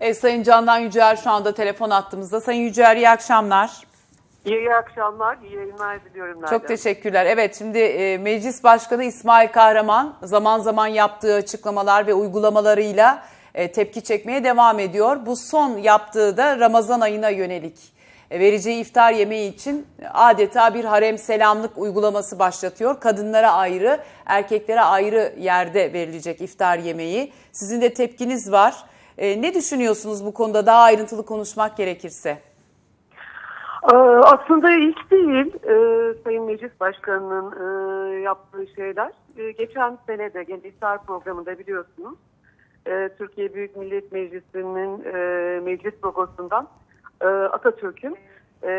Evet, Sayın Candan Yücel şu anda telefon attığımızda. Sayın Yücel iyi akşamlar. İyi akşamlar, iyi yayınlar diliyorum. Nereden? Çok teşekkürler. Evet şimdi e, Meclis Başkanı İsmail Kahraman zaman zaman yaptığı açıklamalar ve uygulamalarıyla e, tepki çekmeye devam ediyor. Bu son yaptığı da Ramazan ayına yönelik e, vereceği iftar yemeği için adeta bir harem selamlık uygulaması başlatıyor. Kadınlara ayrı, erkeklere ayrı yerde verilecek iftar yemeği. Sizin de tepkiniz var. E, ne düşünüyorsunuz bu konuda daha ayrıntılı konuşmak gerekirse? Ee, aslında ilk değil e, Sayın Meclis Başkanı'nın e, yaptığı şeyler. E, geçen sene de iftar programında biliyorsunuz e, Türkiye Büyük Millet Meclisi'nin e, meclis logosundan e, Atatürk'ün e,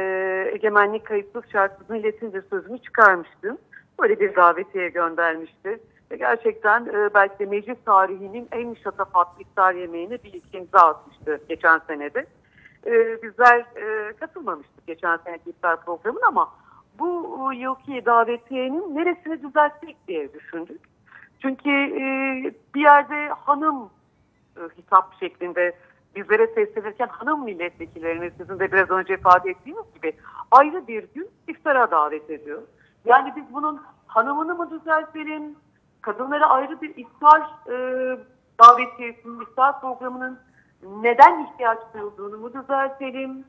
egemenlik kayıtsız şartsız milletindir sözünü çıkarmıştı. Böyle bir davetiye göndermişti. Ve gerçekten e, belki de meclis tarihinin en şatafatlı iftar yemeğine bir iki imza atmıştı geçen senede. E, bizler e, katılmamıştık geçen seneki iftar programına ama bu e, yılki davetiyenin neresini düzeltmek diye düşündük. Çünkü e, bir yerde hanım e, hitap şeklinde bizlere seslenirken hanım milletvekillerini sizin de biraz önce ifade ettiğiniz gibi ayrı bir gün iftara davet ediyor. Yani biz bunun hanımını mı düzeltelim, kadınlara ayrı bir iftar e, davetiyesinin, iftar programının neden ihtiyaç duyulduğunu mu düzeltelim?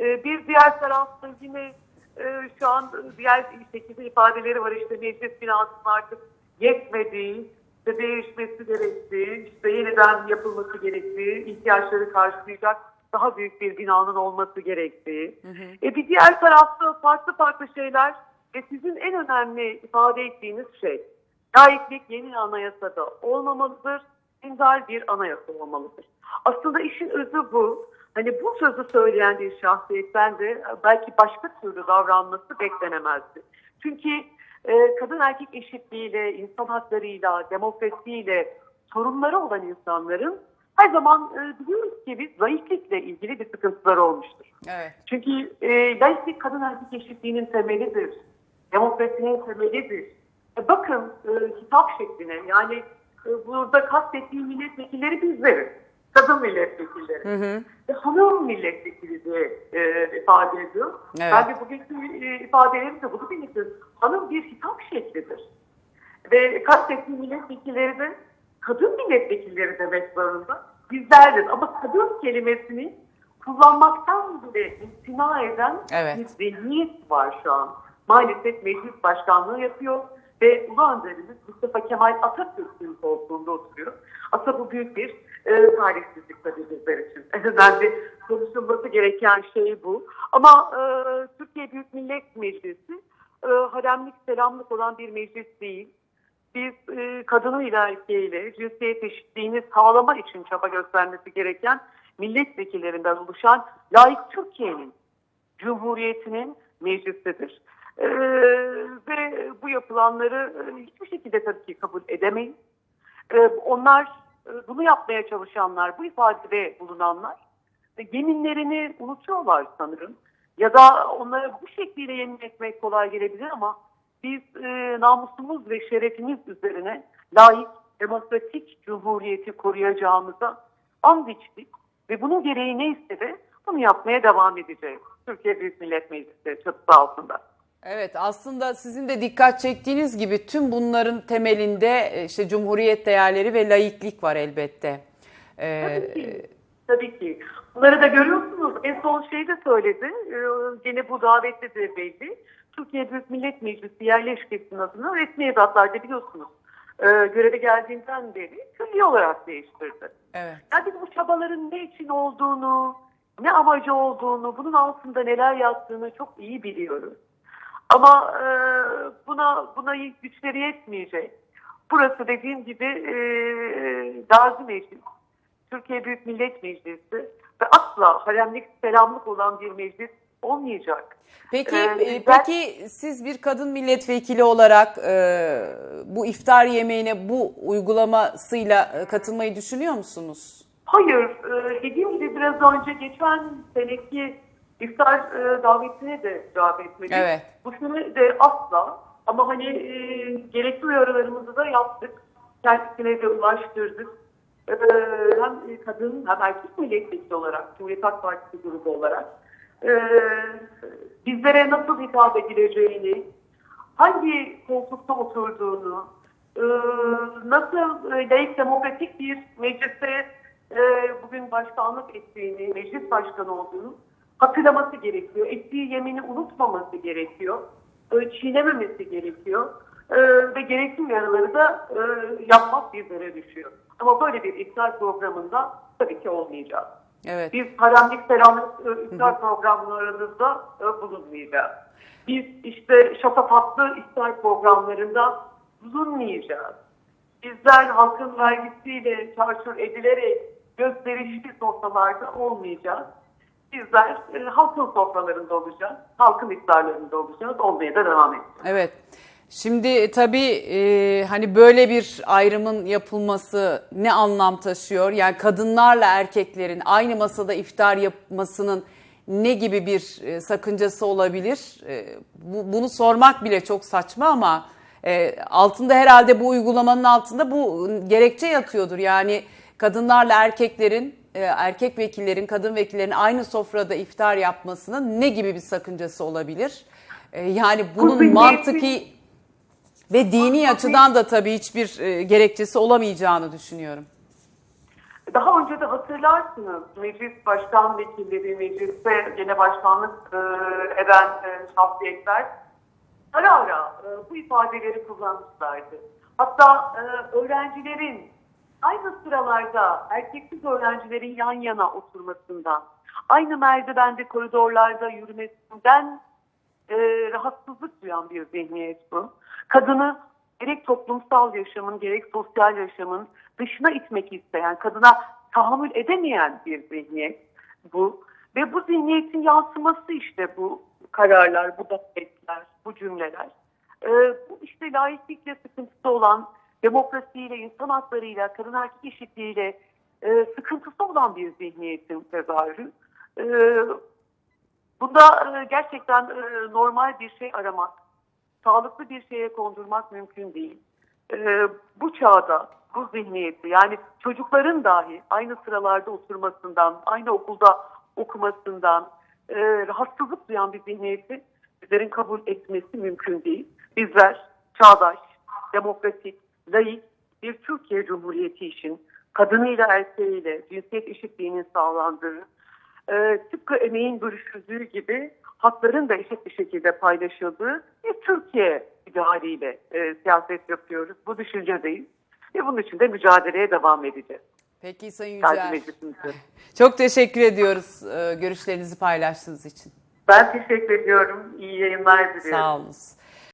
E, bir diğer tarafta yine e, şu an diğer şekilde ifadeleri var işte meclis binasının artık yetmediği, işte değişmesi gerektiği, işte yeniden yapılması gerektiği, ihtiyaçları karşılayacak daha büyük bir binanın olması gerektiği. E, bir diğer tarafta farklı farklı şeyler ve sizin en önemli ifade ettiğiniz şey layıklık yeni anayasada olmamalıdır, dindar bir anayasa olmalıdır. Aslında işin özü bu. Hani bu sözü söyleyen bir şahsiyetten de belki başka türlü davranması beklenemezdi. Çünkü e, kadın erkek eşitliğiyle, insan haklarıyla, demokrasiyle sorunları olan insanların her zaman e, biliyoruz ki biz layıklıkla ilgili bir sıkıntıları olmuştur. Evet. Çünkü e, layıklık kadın erkek eşitliğinin temelidir. Demokrasinin temelidir. E, bakın e, hitap şekline yani e, burada kastettiğim milletvekilleri bizleriz. Kadın milletvekilleri. Hı hı. Ve hanım milletvekili diye e, ifade ediyor. Evet. Bence bugünkü e, ifadelerimiz de bunu belirtir. Hanım bir hitap şeklidir. Ve kastettiğim milletvekilleri de kadın milletvekilleri demek zorunda. Bizlerdir. Ama kadın kelimesini kullanmaktan bile imtina eden Evet. bir zihniyet var şu an. Maalesef meclis başkanlığı yapıyor ve Ulu Önderimiz Mustafa Kemal Atatürk'ün koltuğunda oturuyor. Aslında bu büyük bir e, tarihsizlik tabii bizler için. En önemli konuşulması gereken şey bu. Ama e, Türkiye Büyük Millet Meclisi e, haremlik, selamlık olan bir meclis değil. Biz e, kadınıyla erkeğiyle cinsiyet eşitliğini sağlama için çaba göstermesi gereken milletvekillerinden oluşan layık Türkiye'nin Cumhuriyeti'nin meclisidir. Ee, ve bu yapılanları e, hiçbir şekilde tabii ki kabul edemeyiz. Ee, onlar e, bunu yapmaya çalışanlar, bu ifadede bulunanlar e, yeminlerini unutuyorlar sanırım. Ya da onlara bu şekliyle yemin etmek kolay gelebilir ama biz e, namusumuz ve şerefimiz üzerine layık, demokratik cumhuriyeti koruyacağımıza and içtik. Ve bunun gereği neyse de bunu yapmaya devam edeceğiz. Türkiye Büyük Millet Meclisi çatısı altında. Evet aslında sizin de dikkat çektiğiniz gibi tüm bunların temelinde e, işte cumhuriyet değerleri ve laiklik var elbette. Ee, Tabii ki. Tabii ki. Bunları da görüyorsunuz. En son şey de söyledi. Ee, gene bu davette de belli. Türkiye Büyük Millet Meclisi yerleşkesinin adını resmi evraklarda biliyorsunuz. Ee, göreve geldiğinden beri külli olarak değiştirdi. evet. Yani biz bu çabaların ne için olduğunu, ne amacı olduğunu, bunun altında neler yattığını çok iyi biliyoruz. Ama e, buna buna güçleri yetmeyecek. Burası dediğim gibi e, Gazi Meclis, Türkiye Büyük Millet Meclisi ve asla haremlik, selamlık olan bir meclis olmayacak. Peki Ee, ben- peki siz bir kadın milletvekili olarak e, bu iftar yemeğine bu uygulamasıyla e, katılmayı düşünüyor musunuz? Hayır, e, dediğim gibi biraz önce geçen seneki iftar e, davetine de cevap etmedik. Evet. Bu sene de asla ama hani e, gerekli uyarılarımızı da yaptık. Kendisine de ulaştırdık. e, hem kadın hem erkek milletvekili olarak, Cumhuriyet Halk Partisi grubu olarak e, bizlere nasıl hitap edileceğini, hangi koltukta oturduğunu, e, nasıl e, layık demokratik bir mecliste e, bugün başkanlık ettiğini, meclis başkanı olduğunu hatırlaması gerekiyor. Ettiği yemini unutmaması gerekiyor. E, çiğnememesi gerekiyor. E, ve gerekli uyarıları da e, yapmak bizlere düşüyor. Ama böyle bir iftar programında tabii ki olmayacak. Evet. Biz karanlık selamlık e, iftar programlarımızda e, bulunmayacağız. Biz işte şatafatlı iftar programlarında bulunmayacağız. Bizler halkın vergisiyle çarçur edilerek gösterişli sofralarda olmayacağız. Bizler e, halkın sofralarında olacağız, halkın iftarlarında olacağız, olmaya da devam edeceğiz. Evet. Şimdi tabii e, hani böyle bir ayrımın yapılması ne anlam taşıyor? Yani kadınlarla erkeklerin aynı masada iftar yapmasının ne gibi bir e, sakıncası olabilir? E, bu, bunu sormak bile çok saçma ama e, altında herhalde bu uygulamanın altında bu gerekçe yatıyordur. Yani kadınlarla erkeklerin, e, erkek vekillerin, kadın vekillerin aynı sofrada iftar yapmasının ne gibi bir sakıncası olabilir? E, yani bunun mantıki ve dini açıdan da tabii hiçbir e, gerekçesi olamayacağını düşünüyorum. Daha önce de hatırlarsınız meclis başkan vekilleri, mecliste gene başkanlık e, eden e, şahsiyetler ara ara e, bu ifadeleri kullanmışlardı. Hatta e, öğrencilerin aynı sıralarda erkeksiz öğrencilerin yan yana oturmasından, aynı merdivende koridorlarda yürümesinden e, rahatsızlık duyan bir zihniyet bu. Kadını gerek toplumsal yaşamın gerek sosyal yaşamın dışına itmek isteyen, kadına tahammül edemeyen bir zihniyet bu. Ve bu zihniyetin yansıması işte bu kararlar, bu davetler, bu cümleler. E, bu işte laiklikle sıkıntısı olan, demokrasiyle, insan haklarıyla, kadın erkek eşitliğiyle e, sıkıntısı olan bir zihniyetin tezahürü. E, Bunda e, gerçekten e, normal bir şey aramak, sağlıklı bir şeye kondurmak mümkün değil. E, bu çağda bu zihniyeti yani çocukların dahi aynı sıralarda oturmasından, aynı okulda okumasından e, rahatsızlık duyan bir zihniyeti bizlerin kabul etmesi mümkün değil. Bizler çağdaş, demokratik, layık bir Türkiye Cumhuriyeti için kadınıyla erkeğiyle cinsiyet eşitliğinin sağlandığı, e, tıpkı emeğin bölüşüldüğü gibi hakların da eşit bir şekilde paylaşıldığı bir Türkiye idealiyle e, siyaset yapıyoruz. Bu düşüncedeyiz. Ve bunun için de mücadeleye devam edeceğiz. Peki Sayın Yücel. Çok teşekkür ediyoruz e, görüşlerinizi paylaştığınız için. Ben teşekkür ediyorum. İyi yayınlar diliyorum. Sağ olunuz.